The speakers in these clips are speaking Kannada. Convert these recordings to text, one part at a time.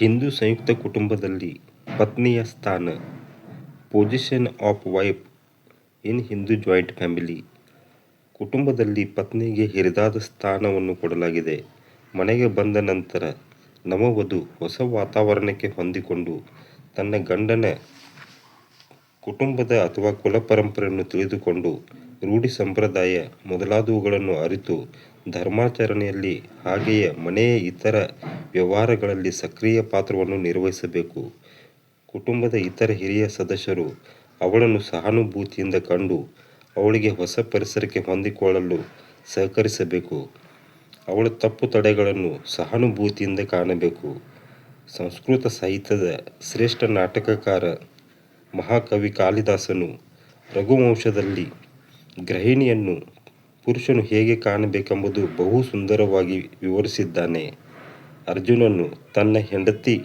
ಹಿಂದೂ ಸಂಯುಕ್ತ ಕುಟುಂಬದಲ್ಲಿ ಪತ್ನಿಯ ಸ್ಥಾನ position of wife in Hindu joint family ಕುಟುಂಬದಲ್ಲಿ ಪತ್ನಿಗೆ ಹಿರಿದಾದ ಸ್ಥಾನವನ್ನು ಕೊಡಲಾಗಿದೆ. ಮನೆಗೆ ಬಂದ ನಂತರ ನವವಧು ಹೊಸ ವಾತಾವರಣಕ್ಕೆ ಹೊಂದಿಕೊಂಡು ತನ್ನ ಗಂಡನ ಕುಟುಂಬದ ಅಥವಾ ಕುಲ ಪರಂಪರೆಯನ್ನು ತಿಳಿದುಕೊಂಡು ರೂಢಿ ಸಂಪ್ರದಾಯ ಮೊದಲಾದವುಗಳನ್ನು ಅರಿತು ಧರ್ಮಾಚರಣೆಯಲ್ಲಿ ಹಾಗೆಯೇ ಮನೆಯ ಇತರ ವ್ಯವಹಾರಗಳಲ್ಲಿ ಸಕ್ರಿಯ ಪಾತ್ರವನ್ನು ನಿರ್ವಹಿಸಬೇಕು. ಕುಟುಂಬದ ಇತರ ಹಿರಿಯ ಸದಸ್ಯರು ಅವಳನ್ನು ಸಹಾನುಭೂತಿಯಿಂದ ಕಂಡು ಅವಳಿಗೆ ಹೊಸ ಪರಿಸರಕ್ಕೆ ಹೊಂದಿಕೊಳ್ಳಲು ಸಹಕರಿಸಬೇಕು. ಅವಳ ತಪ್ಪು ತಡೆಗಳನ್ನು ಸಹಾನುಭೂತಿಯಿಂದ ಕಾಣಬೇಕು. ಸಂಸ್ಕೃತ ಸಾಹಿತ್ಯದ ಶ್ರೇಷ್ಠ ನಾಟಕಕಾರ ಮಹಾಕವಿ ಕಾಳಿದಾಸನು ರಘುವಂಶದಲ್ಲಿ ಗೃಹಿಣಿಯನ್ನು ಪುರುಷನು ಹೇಗೆ ಕಾಣಬೇಕೆಂಬುದು ಬಹು ಸುಂದರವಾಗಿ ವಿವರಿಸಿದ್ದಾನೆ. ಅರ್ಜುನನು ತನ್ನ ಹೆಂಡತಿ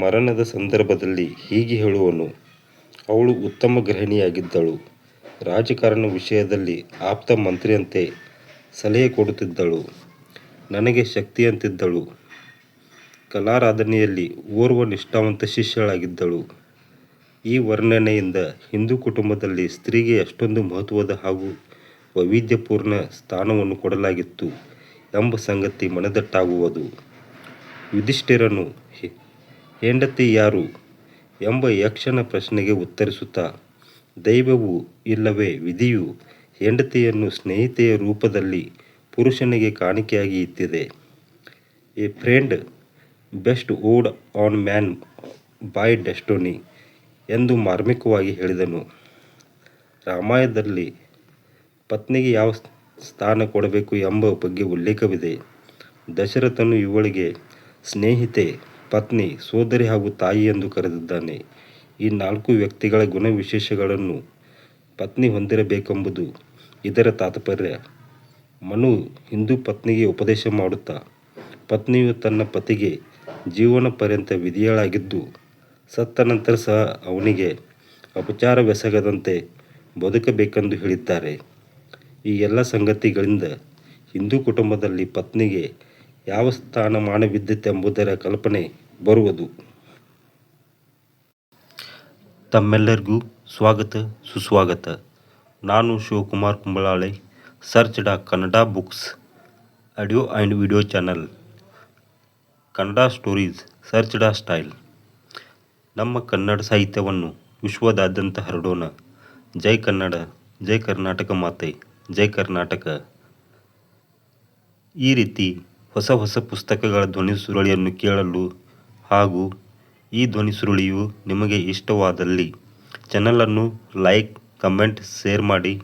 ಮರಣದ ಸಂದರ್ಭದಲ್ಲಿ ಹೀಗೆ ಹೇಳುವನು, ಅವಳು ಉತ್ತಮ ಗೃಹಿಣಿಯಾಗಿದ್ದಳು. ರಾಜಕಾರಣ ವಿಷಯದಲ್ಲಿ ಆಪ್ತ ಮಂತ್ರಿಯಂತೆ ಸಲಹೆ ಕೊಡುತ್ತಿದ್ದಳು. ನನಗೆ ಶಕ್ತಿಯಂತಿದ್ದಳು. ಕಲಾರಾಧನೆಯಲ್ಲಿ ಓರ್ವ ನಿಷ್ಠಾವಂತ ಶಿಷ್ಯಳಾಗಿದ್ದಳು. ಈ ವರ್ಣನೆಯಿಂದ ಹಿಂದೂ ಕುಟುಂಬದಲ್ಲಿ ಸ್ತ್ರೀಗೆ ಅಷ್ಟೊಂದು ಮಹತ್ವದ ಹಾಗೂ ವೈವಿಧ್ಯಪೂರ್ಣ ಸ್ಥಾನವನ್ನು ಕೊಡಲಾಗಿತ್ತು ಎಂಬ ಸಂಗತಿ ಮನದಟ್ಟಾಗುವುದು. ಯುಧಿಷ್ಠಿರನು ಹೆಂಡತಿ ಯಾರು ಎಂಬ ಯಕ್ಷನ ಪ್ರಶ್ನೆಗೆ ಉತ್ತರಿಸುತ್ತಾ, ದೈವವು ಇಲ್ಲವೇ ವಿಧಿಯು ಹೆಂಡತಿಯನ್ನು ಸ್ನೇಹಿತೆಯ ರೂಪದಲ್ಲಿ ಪುರುಷನಿಗೆ ಕಾಣಿಕೆಯಾಗಿ ಇತ್ತಿದೆ. A friend, best ode on man by destiny ಎಂದು ಮಾರ್ಮಿಕವಾಗಿ ಹೇಳಿದನು. ರಾಮಾಯಣದಲ್ಲಿ ಪತ್ನಿಗೆ ಯಾವ ಸ್ಥಾನ ಕೊಡಬೇಕು ಎಂಬ ಬಗ್ಗೆ ಉಲ್ಲೇಖವಿದೆ. ದಶರಥನು ಇವಳಿಗೆ ಸ್ನೇಹಿತೆ, ಪತ್ನಿ, ಸೋದರಿ ಹಾಗೂ ತಾಯಿ ಎಂದು ಕರೆದಿದ್ದಾನೆ. ಈ ನಾಲ್ಕು ವ್ಯಕ್ತಿಗಳ ಗುಣವಿಶೇಷಗಳನ್ನು ಪತ್ನಿ ಹೊಂದಿರಬೇಕೆಂಬುದು ಇದರ ತಾತ್ಪರ್ಯ. ಮನು ಹಿಂದೂ ಪತ್ನಿಗೆ ಉಪದೇಶ ಮಾಡುತ್ತಾ ಪತ್ನಿಯು ತನ್ನ ಪತಿಗೆ ಜೀವನ ಪರ್ಯಂತ ವಿಧೇಯಳಾಗಿದ್ದು, ಸತ್ತ ನಂತರ ಸಹ ಅವನಿಗೆ ಅಪಚಾರವೆಸಗದಂತೆ ಬದುಕಬೇಕೆಂದು ಹೇಳಿದ್ದಾರೆ. ಈ ಎಲ್ಲ ಸಂಗತಿಗಳಿಂದ ಹಿಂದೂ ಕುಟುಂಬದಲ್ಲಿ ಪತ್ನಿಗೆ ಯಾವ ಸ್ಥಾನಮಾನವಿದ್ದೀತೆಂಬುದರ ಕಲ್ಪನೆ ಬರುವುದು. ತಮ್ಮೆಲ್ಲರಿಗೂ ಸ್ವಾಗತ, ಸುಸ್ವಾಗತ. ನಾನು ಶಿವಕುಮಾರ್ ಕುಂಬಳಾಳೆ ಸರ್ಚ್ ಡಾ Kannada books, audio and video channel, Kannada stories search ಡಾ ಸ್ಟೈಲ್ ನಮ್ಮ ಕನ್ನಡ ಸಾಹಿತ್ಯವನ್ನು ವಿಶ್ವದಾದ್ಯಂತ ಹರಡೋಣ. ಜೈ ಕನ್ನಡ ಜೈ ಕರ್ನಾಟಕ ಮಾತೆ ಜೈ ಕರ್ನಾಟಕ ಈ ರೀತಿ ಹೊಸ ಹೊಸ ಪುಸ್ತಕಗಳ ಧ್ವನಿ ಸುರುಳಿಯನ್ನು ಕೇಳಲು ಹಾಗೂ ಈ ಧ್ವನಿ ಸುರುಳಿಯು ನಿಮಗೆ ಇಷ್ಟವಾದಲ್ಲಿ ಚಾನಲನ್ನು ಲೈಕ್, ಕಮೆಂಟ್, ಶೇರ್ ಮಾಡಿ.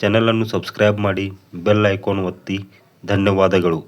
ಚಾನಲನ್ನು ಸಬ್ಸ್ಕ್ರೈಬ್ ಮಾಡಿ ಬೆಲ್ ಐಕಾನ್ ಒತ್ತಿ ಧನ್ಯವಾದಗಳು.